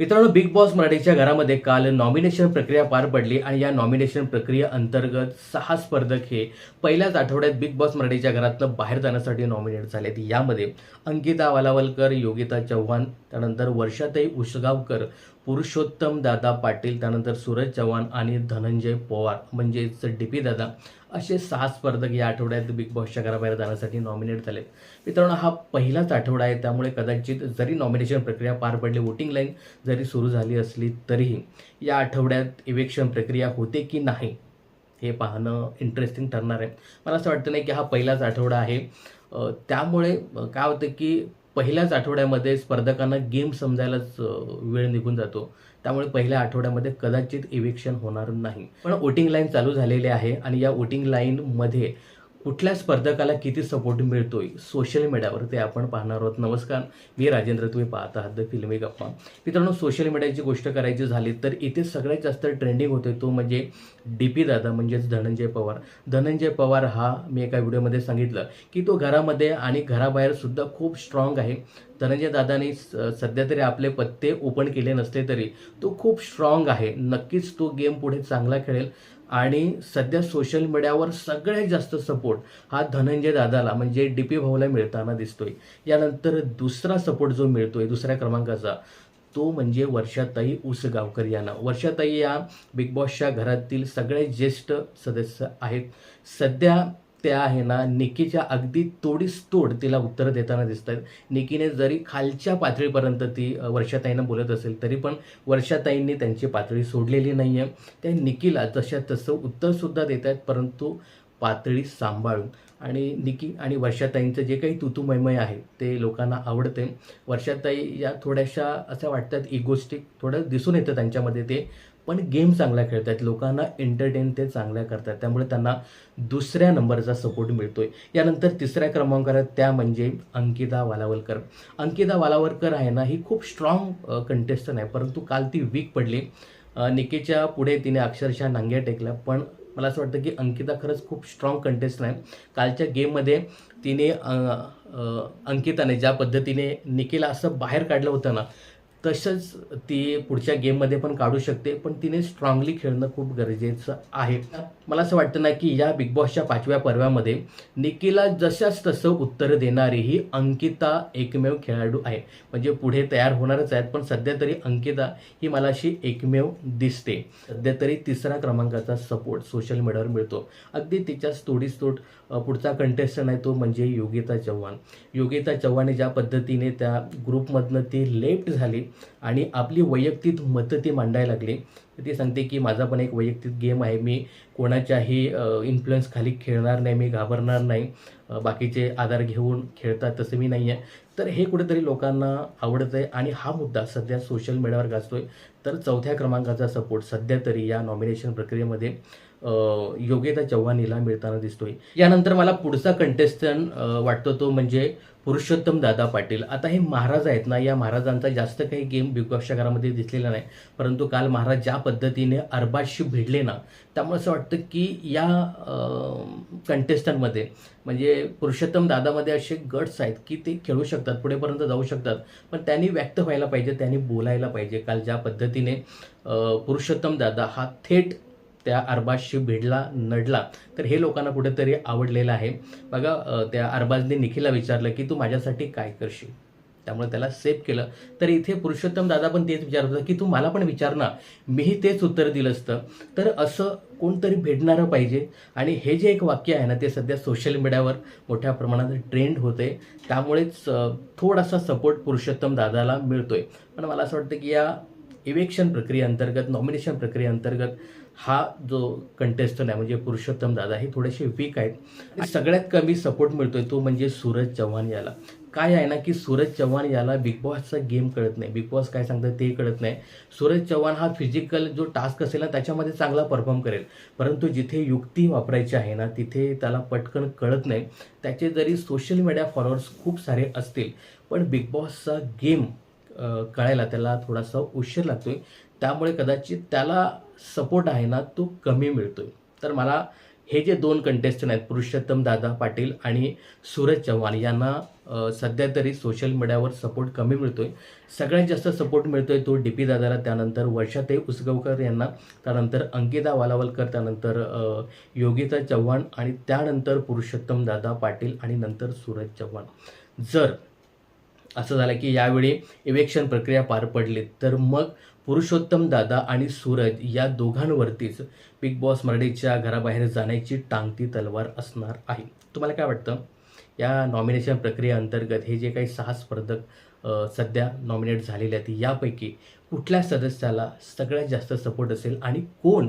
मित्रांनो big boss मराठीच्या घरामध्ये काल नॉमिनेशन प्रक्रिया पार पडली आणि या नॉमिनेशन प्रक्रिये अंतर्गत सहा स्पर्धक हे पहिल्याच आठवड्यात बिग बॉस मराठीच्या घरातनं बाहेर जाण्यासाठी नॉमिनेट झालेत. यामध्ये अंकिता वालावलकर योगिता चव्हाण त्यानंतर वर्षाताई उसगावकर पुरुषोत्तम दादा पाटील त्यानंतर सूरज चव्हाण आणि धनंजय पवार म्हणजेच डी पी दादा. असे सहा स्पर्धक या आठवड्यात बिग बॉसच्या घराबाहेर जाण्यासाठी नॉमिनेट झालेत मित्रांनो हा पहिलाच आठवडा आहे त्यामुळे कदाचित जरी नॉमिनेशन प्रक्रिया पार पडली वोटिंग लाईन जरी सुरू झाली असली तरीही या आठवड्यात इवेक्शन प्रक्रिया होते की नाही हे पाहणं इंटरेस्टिंग ठरणार आहे. मला असं वाटतं नाही की हा पहिलाच आठवडा आहे. त्यामुळे काय होतं की पहिल्याच आठवड्यामध्ये स्पर्धकांना गेम समजायलाच वेळ निघून जातो. त्यामुळे पहिल्या आठवड्यामध्ये कदाचित इव्हेक्शन होणार नाही. पण वोटिंग लाईन चालू झालेली आहे आणि या वोटिंग लाईनमध्ये कुठल्या स्पर्धकाला किती सपोर्ट मिळतोय? सोशल मीडियावर ते आपण पाहणार आहोत. नमस्कार मी राजेंद्र. तुम्ही पाहत आहात द फिल्मी गप्पा मित्रांनो सोशल मीडियाची गोष्ट करायची झाली तर इथे सगळ्यात जास्त ट्रेंडिंग होते तो म्हणजे डी पी दादा म्हणजेच धनंजय पवार. धनंजय पवार हा मी एका व्हिडिओमध्ये सांगितलं की तो घरामध्ये आणि घराबाहेर सुद्धा खूप स्ट्रॉंग आहे. धनंजय दादाने स- सध्या तरी आपले पत्ते ओपन केले नसले तरी तो खूप स्ट्रॉंग आहे. नक्कीच तो गेम पुढे चांगला खेळेल. आणि सध्या सोशल मीडियावर सगळ्यात जास्त सपोर्ट हा धनंजय दादाला म्हणजे डी पी भाऊला मिळताना दिसतोय. यानंतर दुसरा सपोर्ट जो मिळतोय दुसऱ्या क्रमांकाचा तो म्हणजे वर्षाताई उसगावकर यांना. वर्षाताई या बिग बॉसच्या घरातील सगळ्यात ज्येष्ठ सदस्य आहेत. सध्या त्या आहे ना निकीच्या अगदी तोडीस तोड तिला उत्तरं देताना दिसत आहेत निकीने जरी खालच्या पातळीपर्यंत ती वर्षाताईंना बोलत असेल तरी पण वर्षाताईंनी त्यांची पातळी सोडलेली नाही आहे त्या निकीला जशा तसं उत्तरसुद्धा देत आहेत परंतु पातळी सांभाळून. आणि निकी आणि वर्षाताईंचं जे काही तुतुमयमय आहे ते लोकांना आवडते. वर्षाताई या थोड्याशा अशा वाटतात इगोस्टिक थोडं दिसून येतं त्यांच्यामध्ये ते. पण गेम चांगला खेळतात लोकांना एंटरटेन ते चांगल्या करतात. त्यामुळे त्यांना दुसऱ्या नंबरचा सपोर्ट मिळतोय. यानंतर तिसऱ्या क्रमांकावर त्या म्हणजे अंकिता वालावलकर. अंकिता वालावलकर आहे ना ही खूप स्ट्रॉंग कंटेस्टंट आहे. परंतु काल ती वीक पडली. निकेच्या पुढे तिने अक्षरशः नांग्या टेकल्या. पण मला असं वाटतं की अंकिता खरंच खूप स्ट्रॉंग कंटेस्ट आहे. कालच्या गेममध्ये तिने अंकिताने ज्या पद्धतीने निकेला असं बाहेर काढलं होतं ना तसंच ती पुढच्या गेममध्ये पण काढू शकते पण तिने स्ट्रॉंगली खेळणं खूप गरजेचं आहे. मला असं वाटतं ना की या बिग बॉसच्या पाचव्या पर्वामध्ये निकीला जशाच तसं उत्तर देणारी ही अंकिता एकमेव खेळाडू आहे. म्हणजे पुढे तयार होणारच आहेत पण सध्या तरी अंकिता ही मला अशी एकमेव दिसते. सध्या तरी तिसऱ्या क्रमांकाचा सपोर्ट सोशल मीडियावर मिळतो. अगदी तिच्याच तोडीस तोड पुढचा कंटेस्टंट आहे तो म्हणजे योगिता चव्हाण. योगिता चव्हाण ज्या पद्धतीने त्या ग्रुपमधनं ती लेफ्ट झाली आणि आपली वैयक्तिक मतं ती मांडायला लागली. तर ती सांगते की माझा पण एक वैयक्तिक गेम आहे. मी कोणाच्याही इन्फ्लुएन्स खाली खेळणार नाही मी घाबरणार नाही. बाकीचे आधार घेऊन खेळतात तसं मी नाही आहे तर हे कुठेतरी लोकांना आवडत आहे आणि हा मुद्दा सध्या सोशल मीडियावर गाजतोय. तर चौथ्या क्रमांकाचा सपोर्ट सध्या तरी या नॉमिनेशन प्रक्रियेमध्ये योग्यता चव्हाणीला चव्हाण हिला मिळताना दिसतोय. यानंतर मला पुढचा कंटेस्टंट वाटतो तो म्हणजे पुरुषोत्तम दादा पाटील. आता हे महाराज आहेत ना या महाराजांचा जास्त काही गेम बिग बॉसच्या घरामध्ये दिसलेला नाही. परंतु काल महाराज ज्या पद्धतीने अरबाजशी भिडले ना त्यामुळे असं वाटतं की या कंटेस्टंटमध्ये म्हणजे पुरुषोत्तम दादामध्ये असे गट्स आहेत की ते खेळू शकतात पुढेपर्यंत जाऊ शकतात. पण त्यांनी व्यक्त व्हायला पाहिजे त्यांनी बोलायला पाहिजे. काल ज्या पद्धतीने पुरुषोत्तम दादा हा थेट त्या अरबाजशी भिडला नडला. तर हे लोकांना कुठेतरी आवडलेलं आहे. बघा त्या अरबाजने निखिलला विचारलं की तू माझ्यासाठी काय करशील? त्यामुळे त्याला सेफ केलं. तर इथे पुरुषोत्तम दादा पण तेच विचारत होता की तू मला पण विचार ना. मीही तेच उत्तर दिलं असतं. तर असं कोणतरी भेटणारं पाहिजे. आणि हे जे एक वाक्य आहे ना ते सध्या सोशल मीडियावर मोठ्या प्रमाणात ट्रेंड होते त्यामुळेच थोडासा सपोर्ट पुरुषोत्तम दादाला मिळतोय. पण मला असं वाटतं की या इवेक्शन प्रक्रियेअंतर्गत नॉमिनेशन प्रक्रियेअंतर्गत हा जो कंटेस्टंट आहे म्हणजे पुरुषोत्तम दादा हे थोडेसे वीक आहेत. सगळ्यात कमी सपोर्ट मिळतोय तो म्हणजे सूरज चव्हाण याला. काय आहे ना की सूरज चव्हाण याला बिग बॉसचा गेम कळत नाही. बिग बॉस काय सांगतात ते कळत नाही. सूरज चव्हाण हा फिजिकल जो टास्क असेल ना त्याच्यामध्ये चांगला परफॉर्म करेल. परंतु जिथे युक्ती वापरायची आहे ना तिथे त्याला पटकन कळत नाही. त्याचे जरी सोशल मीडिया फॉलोअर्स खूप सारे असतील पण बिग बॉसचा गेम कळायला त्याला थोडासा उशीर लागतोय. त्यामुळे कदाचित त्याला सपोर्ट आहे ना तो कमी मिळतोय. तर मला हे जे दोन कंटेस्टंट आहेत पुरुषोत्तम दादा पाटील आणि सूरज चव्हाण यांना सध्या तरी सोशल मीडियावर सपोर्ट कमी मिळतोय. सगळ्यात जास्त सपोर्ट मिळतोय तो डी पी दादाला त्यानंतर वर्षाताई उसगावकर यांना त्यानंतर अंकिता वालावलकर त्यानंतर योगिता चव्हाण आणि त्यानंतर पुरुषोत्तम दादा पाटील आणि नंतर सूरज चव्हाण. जर असं झालं की यावेळी इलेक्शन प्रक्रिया पार पडली. तर मग पुरुषोत्तम दादा आणि सूरज या दोघांवरतीच बिग बॉस मराठीच्या घराबाहेर जाण्याची टांगती तलवार असणार आहे. तुम्हाला काय वाटतं? या नॉमिनेशन प्रक्रियेअंतर्गत हे जे काही सहा स्पर्धक सध्या नॉमिनेट झालेले आहेत यापैकी कुठल्या सदस्याला सगळ्यात जास्त सपोर्ट असेल आणि कोण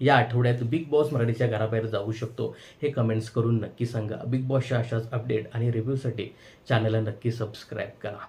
या आठवड्यात बिग बॉस मराठीच्या घराबाहेर जाऊ शकतो. हे कमेंट्स करून नक्की सांगा. बिग बॉसच्या अशाच अपडेट आणि रिव्ह्यूसाठी चॅनलला नक्की सबस्क्राईब करा.